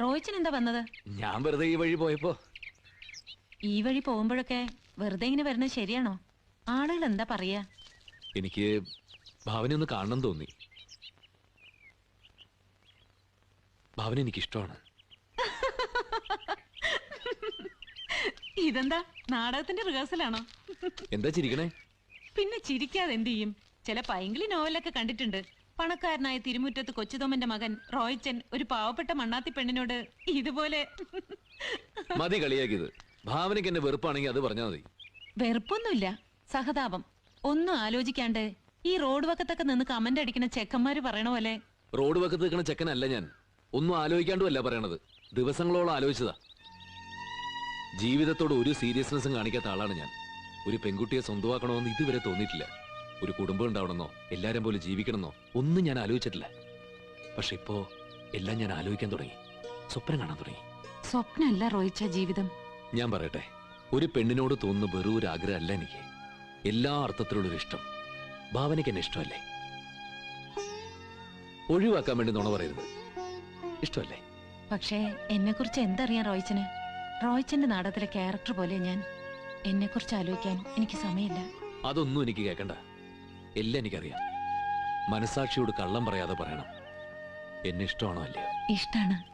റോയിച്ചൻ എന്താ വന്നത്? ഞാൻ വെറുതെ ഈ വഴി പോയപ്പോ. ഈ വഴി പോകുമ്പോഴൊക്കെ വെറുതെ ഇങ്ങനെ വരുന്നത് ശരിയാണോ? ആളുകൾ എന്താ പറയാ? എനിക്ക് ഭാവനെ ഒന്ന് കാണണം തോന്നി. ഭാവന എനിക്കിഷ്ടമാണ്. ഇതെന്താ? നാടകത്തിന്റെ റിഹേഴ്സലാണോ എന്താ ചിരിക്കണേ? പിന്നെ ചിരിക്കാതെ എന്ത് ചെയ്യും? ചില പൈങ്കിളി നോവലൊക്കെ കണ്ടിട്ടുണ്ട്. പണക്കാരനായ തിരുമുറ്റത്ത് കൊച്ചുതോമന്റെ മകൻ റോയ്ച്ചൻ ഒരു പാവപ്പെട്ട മണ്ണാത്തി പെണ്ണിനോട് ഇതുപോലെ മതി കളിയാക്കിയത്. ഭാവനയ്ക്ക് എന്നെ വെറുപ്പാണെങ്കിൽ അത് പറഞ്ഞാൽ മതി. വെറുപ്പൊന്നുമില്ല. സഹതാപം. ഒന്നും ആലോചിക്കാണ്ട് ഈ റോഡ് വക്കത്തൊക്കെ നിന്ന് കമന്റ് അടിക്കുന്ന ചെക്കന്മാര് പറയണ പോലെ. റോഡ് വക്കത്ത് നിൽക്കുന്ന ചെക്കനല്ല ഞാൻ. ഒന്നും ആലോചിക്കാണ്ടുമല്ല പറയണത്. ദിവസങ്ങളോളം ആലോചിച്ചതാ. ജീവിതത്തോട് ഒരു സീരിയസ്നെസ്സും കാണിക്കാത്ത ആളാണ് ഞാൻ. ഒരു പെൺകുട്ടിയെ സ്വന്തമാക്കണമെന്ന് ഇതുവരെ തോന്നിയിട്ടില്ല. ഒരു കുടുംബം ഉണ്ടാവണമെന്നോ എല്ലാരും പോലെ ജീവിക്കണമെന്നോ ഒന്നും ഞാൻ ആലോചിച്ചിട്ടില്ല. പക്ഷെ ഇപ്പോ എല്ലാം ഞാൻ ആലോചിക്കാൻ തുടങ്ങി. സ്വപ്നം കാണാൻ തുടങ്ങി. സ്വപ്നമല്ല റോയിച്ച ജീവിതം. ഞാൻ പറയട്ടെ ഒരു പെണ്ണിനോട് തോന്നുന്ന വെറും ഒരു ആഗ്രഹമല്ല എനിക്ക്. എല്ലാ അർത്ഥത്തിലുള്ളൊരു ഇഷ്ടം. ഭാവനയ്ക്ക് എന്നെ ഇഷ്ടമല്ലേ? ഒഴിവാക്കാൻ വേണ്ടി നുണ പറയരുത്. ഇഷ്ടമല്ലേ? പക്ഷേ എന്നെ കുറിച്ച് എന്തറിയാം റോയിച്ചന് റോയിച്ചന്റെ നാടകത്തിലെ ക്യാരക്ടർ പോലെ ഞാൻ. എന്നെ കുറിച്ച് ആലോചിക്കാൻ എനിക്ക് സമയമില്ല. അതൊന്നും എനിക്ക് കേൾക്കണ്ട എല്ലാം എനിക്കറിയാം. മനസാക്ഷിയോട് കള്ളം പറയാതെ പറയണം. എന്നെ ഇഷ്ടമാണോ അല്ലയോ ഇഷ്ടാണ്.